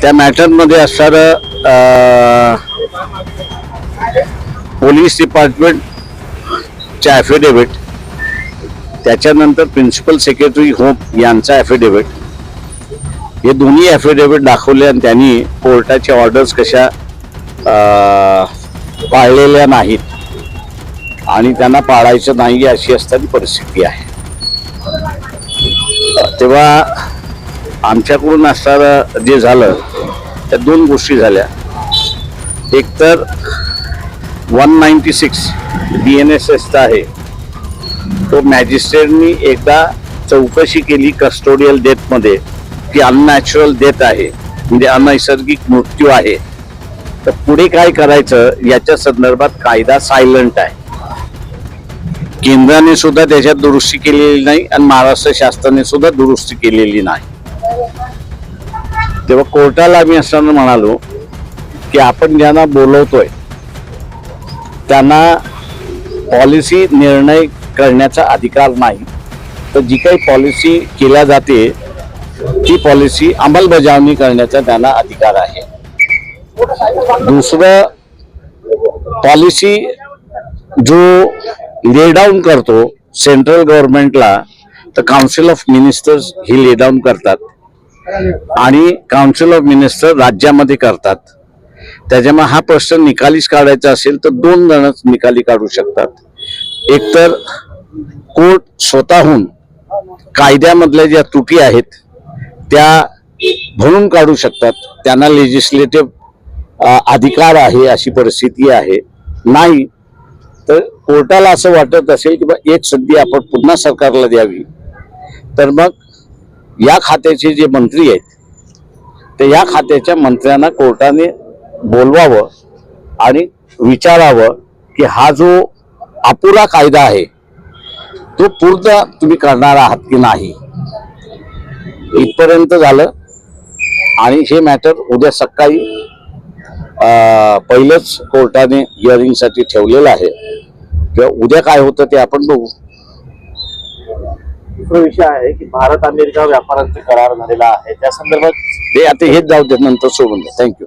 त्या मॅटरमध्ये असणारं पोलीस डिपार्टमेंटच्या ॲफिडेव्हिट त्याच्यानंतर प्रिन्सिपल सेक्रेटरी होम यांचा ॲफिडेव्हिट हे दोन्ही ॲफिडेव्हिट दाखवले आणि त्यांनी कोर्टाच्या ऑर्डर्स कशा पाळलेल्या नाहीत. आणि त्यांना पाळायचं नाही अशी असताना परिस्थिती आहे. तेव्हा आमच्याकडून असणारं जे झालं त्या दोन गोष्टी झाल्या. एक तर one ninety six B N S एसचा आहे. तो मॅजिस्ट्रेटनी एकदा चौकशी केली कस्टोडियल डेथमध्ये की अननॅचरल डेथ आहे म्हणजे अनैसर्गिक मृत्यू आहे. तर पुढे काय करायचं याच्या संदर्भात कायदा सायलंट आहे. केंद्राने सुद्धा त्याच्यात दुरुस्ती केलेली नाही आणि महाराष्ट्र शासनाने सुद्धा दुरुस्ती केलेली नाही. तेव्हा कोर्टाला आम्ही असताना म्हणालो की आपण ज्यांना बोलवतोय त्यांना पॉलिसी निर्णय करण्याचा अधिकार नाही. तर जी काही पॉलिसी केल्या जाते ती पॉलिसी अंमलबजावणी करण्याचा त्यांना अधिकार आहे. दुसरं पॉलिसी जो लेडाऊन करतो सेंट्रल गव्हर्नमेंटला तर काउन्सिल ऑफ मिनिस्टर्स ही लेडाऊन करतात. आणि काउन्सिल ऑफ मिनिस्टर राज्यामध्ये करतात. त्याच्यामुळे हा प्रश्न निकालीच काढायचा असेल तर दोन जणच निकाली काढू शकतात. एकतर कोर्ट स्वतःहून कायद्यामधल्या ज्या त्रुटी आहेत त्या भरून काढू शकतात. त्यांना लेजिस्लेटिव्ह अधिकार आहे अशी परिस्थिती आहे. नाही तर कोर्टाला असं वाटत असेल की बा एक संधी आपण पुन्हा सरकारला द्यावी. तर मग या खात्याचे जे मंत्री आहेत ते या खात्याच्या मंत्र्यांना कोर्टाने बोलवावं आणि विचारावं की हा जो अपुरा कायदा आहे तो पूर्ण तुम्ही करणार आहात की नाही? इथपर्यंत झालं. आणि हे मॅटर उद्या सकाळी पहिलंच कोर्टाने हिअरिंगसाठी ठेवलेलं आहे. किंवा उद्या काय होतं ते आपण बघू. दुसरा विषय आहे की भारत अमेरिका व्यापाराचा करार झालेला आहे. त्या संदर्भात ते आता हेच जाऊ दे नंतर सोडून द्या. थँक्यू